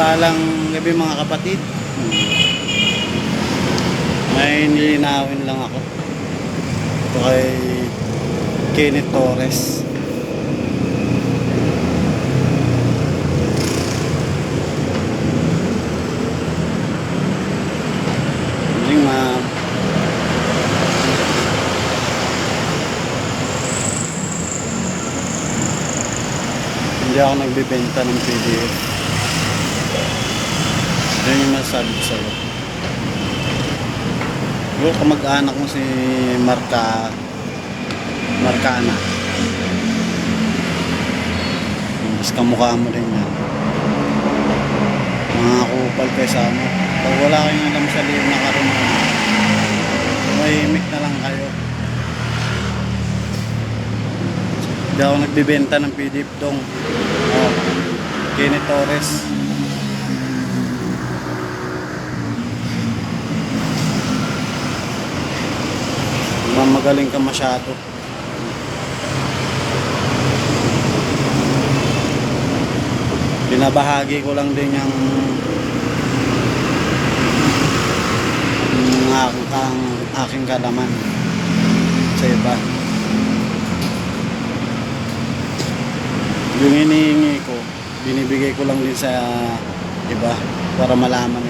Mapagpalang gabi mga kapatid. May nilinawin lang ako. Ito kay Kenneth Torres. Hindi ma Hindi ako nagbibenta ng PDF. Yan yung masasabi ko sa'yo. Siguro kamag-anak mo si Marka Markana. Mas kamukha mo rin yan. Mga kupal kayo sa ano. Pag wala kayong alam sa liyo na karunungan, mahimik na lang kayo. Hindi ako nagbibenta ng PDF dong. Oh, Kenny Torres. Mamagaling ka masyado. Binabahagi ko lang din yung aking, ang aking kalaman sa iba. Yung hinihingi ko, binibigay ko lang din sa iba para malaman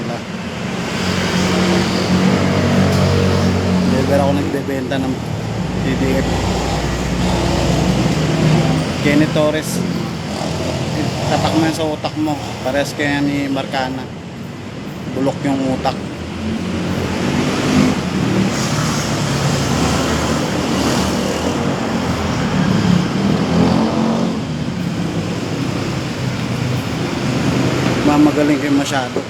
nagbebenta ng PDF. Kenny Torres, tatak mo sa utak mo. Pares kaya ni Marcana. Bulok yung utak. Mamagaling kayo masyado.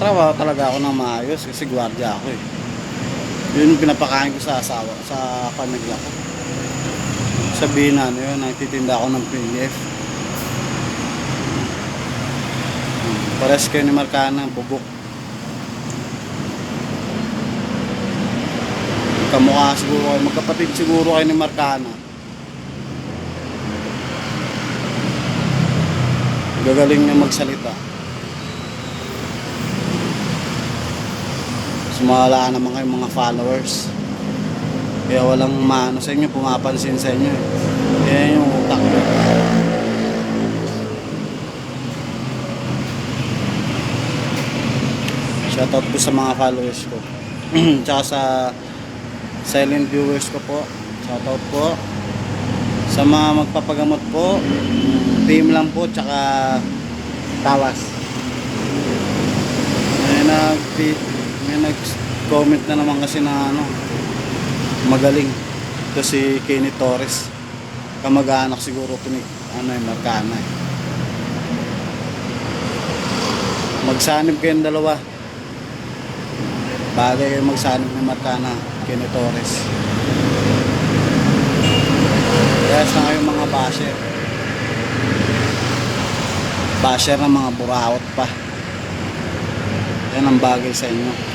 Nagtatrabaho talaga ako ng maayos kasi gwardiya ako eh. Yun yung pinapakain ko sa asawa, sa pamilya ko. Sabihin na ano yun, nagtitinda ako ng PDF. Pares kayo ni Marcana, bubok. Kamukha siguro kayo, magkapatid siguro kayo ni Marcana. Gagaling niya magsalita. Sumala naman kayo mga followers. Kaya walang maano sa inyo, pumapansin sa inyo. eh. Kaya yung utak nyo. Shoutout po sa mga followers ko. Tsaka sa silent viewers ko po. Shoutout po. Sa mga magpapagamot po, team lang po, tsaka tawas. May nag may nag-comment na naman kasi na ano magaling. Ito si Kenny Torres. Kamag-anak siguro ito ni ano yung Marcana. eh. Magsanib kayong dalawa. Bagay kayo magsanib ni Marcana, Kenny Torres. Kaya sa kayong mga basher. Basher ng mga buraot pa. Yan ang bagay sa inyo.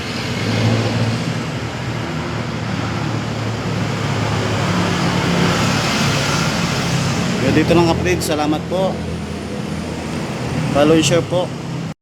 Dito lang kapatid, salamat po. Follow and share po.